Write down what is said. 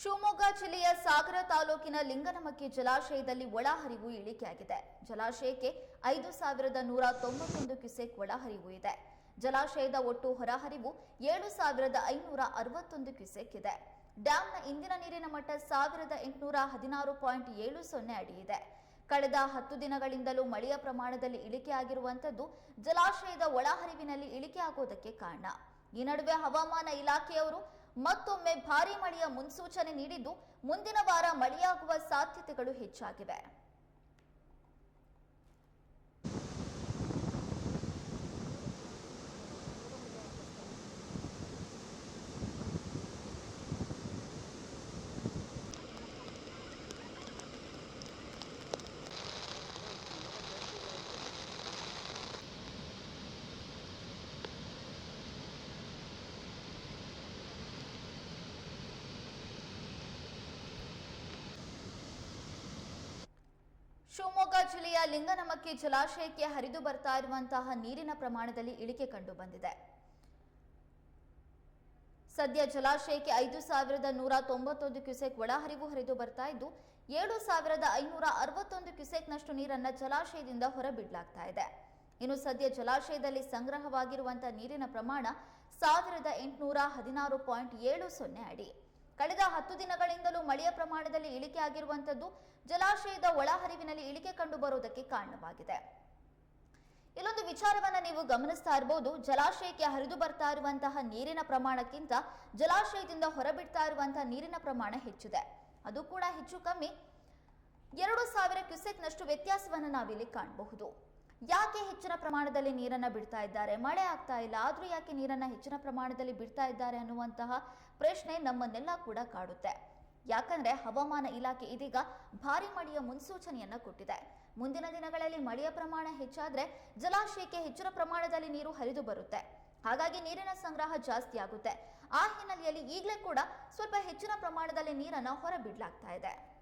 ಶಿವಮೊಗ್ಗ ಜಿಲ್ಲೆಯ ಸಾಗರ ತಾಲೂಕಿನ ಲಿಂಗನಮಕ್ಕಿ ಜಲಾಶಯದಲ್ಲಿ ಒಳಹರಿವು ಇಳಿಕೆಯಾಗಿದೆ. ಜಲಾಶಯಕ್ಕೆ ಐದು ಸಾವಿರದ ನೂರ ತೊಂಬತ್ತೊಂದು ಕ್ಯುಸೆಕ್ ಒಳಹರಿವು ಇದೆ. ಜಲಾಶಯದ ಒಟ್ಟು ಹೊರಹರಿವು ಏಳು ಸಾವಿರದ ಐನೂರ ಅರವತ್ತೊಂದು ಕ್ಯುಸೆಕ್ ಇದೆ. ಡ್ಯಾಂನ ಇಂದಿನ ನೀರಿನ ಮಟ್ಟ ಸಾವಿರದ ಎಂಟುನೂರ ಹದಿನಾರು ಪಾಯಿಂಟ್ ಏಳು ಸೊನ್ನೆ ಅಡಿ ಇದೆ. ಕಳೆದ ಹತ್ತು ದಿನಗಳಿಂದಲೂ ಮಳೆಯ ಪ್ರಮಾಣದಲ್ಲಿ ಇಳಿಕೆಯಾಗಿರುವಂಥದ್ದು ಜಲಾಶಯದ ಒಳಹರಿವಿನಲ್ಲಿ ಇಳಿಕೆಯಾಗುವುದಕ್ಕೆ ಕಾರಣ. ಈ ನಡುವೆ ಹವಾಮಾನ ಇಲಾಖೆಯವರು ಮತ್ತೊಮ್ಮೆ ಭಾರೀ ಮಳೆಯ ಮುನ್ಸೂಚನೆ ನೀಡಿದ್ದು ಮುಂದಿನ ವಾರ ಮಳೆಯಾಗುವ ಸಾಧ್ಯತೆಗಳು ಹೆಚ್ಚಾಗಿವೆ ಶಿವಮೊಗ್ಗ ಜಿಲ್ಲೆಯ ಲಿಂಗನಮಕ್ಕಿ ಜಲಾಶಯಕ್ಕೆ ಹರಿದು ಬರ್ತಾ ಇರುವಂತಹ ನೀರಿನ ಪ್ರಮಾಣದಲ್ಲಿ ಇಳಿಕೆ ಕಂಡು ಬಂದಿದೆ. ಸದ್ಯ ಜಲಾಶಯಕ್ಕೆ ಐದು ಸಾವಿರದ ನೂರ ತೊಂಬತ್ತೊಂದು ಕ್ಯುಸೆಕ್ ಒಳಹರಿವು ಹರಿದು ಬರ್ತಾ ಇದ್ದು, ಏಳು ಸಾವಿರದ ಐನೂರ ಅರವತ್ತೊಂದು ಕ್ಯುಸೆಕ್ನಷ್ಟು ನೀರನ್ನು ಜಲಾಶಯದಿಂದ ಹೊರಬಿಡಲಾಗ್ತಾ ಇದೆ. ಇನ್ನು ಸದ್ಯ ಜಲಾಶಯದಲ್ಲಿ ಸಂಗ್ರಹವಾಗಿರುವಂತಹ ನೀರಿನ ಪ್ರಮಾಣ ಸಾವಿರದ ಎಂಟುನೂರ ಹದಿನಾರು ಪಾಯಿಂಟ್ ಏಳು ಸೊನ್ನೆ ಅಡಿ. ಕಳೆದ ಹತ್ತು ದಿನಗಳಿಂದಲೂ ಮಳೆಯ ಪ್ರಮಾಣದಲ್ಲಿ ಇಳಿಕೆ ಆಗಿರುವಂತದ್ದು ಜಲಾಶಯದ ಒಳಹರಿವಿನಲ್ಲಿ ಇಳಿಕೆ ಕಂಡು ಬರುವುದಕ್ಕೆ ಕಾರಣವಾಗಿದೆ. ಇಲ್ಲೊಂದು ವಿಚಾರವನ್ನ ನೀವು ಗಮನಿಸ್ತಾ ಇರಬಹುದು ಜಲಾಶಯಕ್ಕೆ ಹರಿದು ಬರ್ತಾ ಇರುವಂತಹ ನೀರಿನ ಪ್ರಮಾಣಕ್ಕಿಂತ ಜಲಾಶಯದಿಂದ ಹೊರಬಿಡ್ತಾ ಇರುವಂತಹ ನೀರಿನ ಪ್ರಮಾಣ ಹೆಚ್ಚಿದೆ. ಅದು ಕೂಡ ಹೆಚ್ಚು ಕಮ್ಮಿ. ಎರಡು ಸಾವಿರ ಕ್ಯುಸೆಕ್ನಷ್ಟು ವ್ಯತ್ಯಾಸವನ್ನು ನಾವಿಲ್ಲಿ ಕಾಣಬಹುದು. ಯಾಕೆ ಹೆಚ್ಚಿನ ಪ್ರಮಾಣದಲ್ಲಿ ನೀರನ್ನ ಬಿಡ್ತಾ ಇದ್ದಾರೆ? ಮಳೆ ಆಗ್ತಾ ಇಲ್ಲ, ಆದ್ರೂ ಯಾಕೆ ನೀರನ್ನ ಹೆಚ್ಚಿನ ಪ್ರಮಾಣದಲ್ಲಿ ಬಿಡ್ತಾ ಇದ್ದಾರೆ ಅನ್ನುವಂತಹ ಪ್ರಶ್ನೆ ನಮ್ಮನ್ನೆಲ್ಲ ಕೂಡ ಕಾಡುತ್ತೆ. ಯಾಕಂದ್ರೆ ಹವಾಮಾನ ಇಲಾಖೆ ಇದೀಗ ಭಾರಿ ಮಳೆಯ ಮುನ್ಸೂಚನೆಯನ್ನ ಕೊಟ್ಟಿದೆ. ಮುಂದಿನ ದಿನಗಳಲ್ಲಿ ಮಳೆಯ ಪ್ರಮಾಣ ಹೆಚ್ಚಾದ್ರೆ ಜಲಾಶಯಕ್ಕೆ ಹೆಚ್ಚಿನ ಪ್ರಮಾಣದಲ್ಲಿ ನೀರು ಹರಿದು ಬರುತ್ತೆ. ಹಾಗಾಗಿ ನೀರಿನ ಸಂಗ್ರಹ ಜಾಸ್ತಿ ಆಗುತ್ತೆ. ಆ ಹಿನ್ನೆಲೆಯಲ್ಲಿ ಈಗಲೇ ಕೂಡ ಸ್ವಲ್ಪ ಹೆಚ್ಚಿನ ಪ್ರಮಾಣದಲ್ಲಿ ನೀರನ್ನ ಹೊರಬಿಡಲಾಗ್ತಾ ಇದೆ.